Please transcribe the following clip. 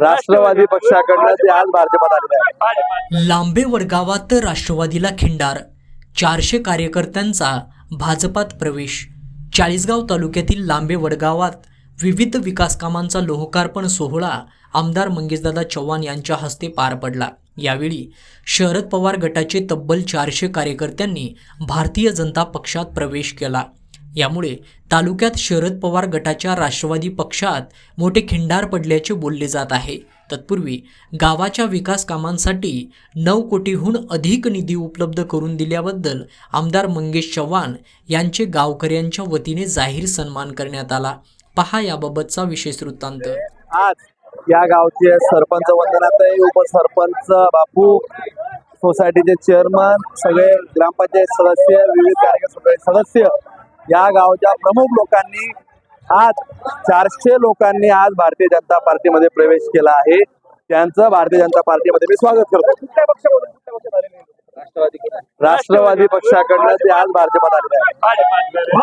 राष्ट्रवादी पक्षाकडनं ते आज भाजपात आलेले आहे लांबे वडगावात राष्ट्रवादीला खिंडार. चारशे कार्यकर्त्यांचा भाजपात प्रवेश. चाळीसगाव तालुक्यातील लांबे वडगावात विविध विकास कामांचा लोहकार्पण सोहळा आमदार मंगेशदादा चव्हाण यांच्या हस्ते पार पडला. यावेळी शरद पवार गटाचे तब्बल चारशे कार्यकर्त्यांनी भारतीय जनता पक्षात प्रवेश केला. यामुळे तालुक्यात शरद पवार गटाच्या राष्ट्रवादी पक्षात मोठे खिंडार पडल्याचे बोलले जात आहे. तत्पूर्वी गावाच्या विकास कामांसाठी नऊ कोटीहून अधिक निधी उपलब्ध करून दिल्याबद्दल आमदार मंगेश चव्हाण यांचे गावकऱ्यांच्या वतीने जाहीर सन्मान करण्यात आला. पहा याबाबतचा विशेष वृत्तांत. आज या गावचे सरपंच वंदनाताई उपसरपंच बापू सोसायटीचे चेअरमन सगळे ग्रामपंचायत सदस्य विविध कार्यक्रम सदस्य या गावच्या प्रमुख लोकांनी आज चारशे लोकांनी आज भारतीय जनता पार्टीमध्ये प्रवेश केला आहे. त्यांचं भारतीय जनता पार्टीमध्ये मी स्वागत करतो. राष्ट्रवादी पक्षाकडनं ते आज भाजपात आलेले आहे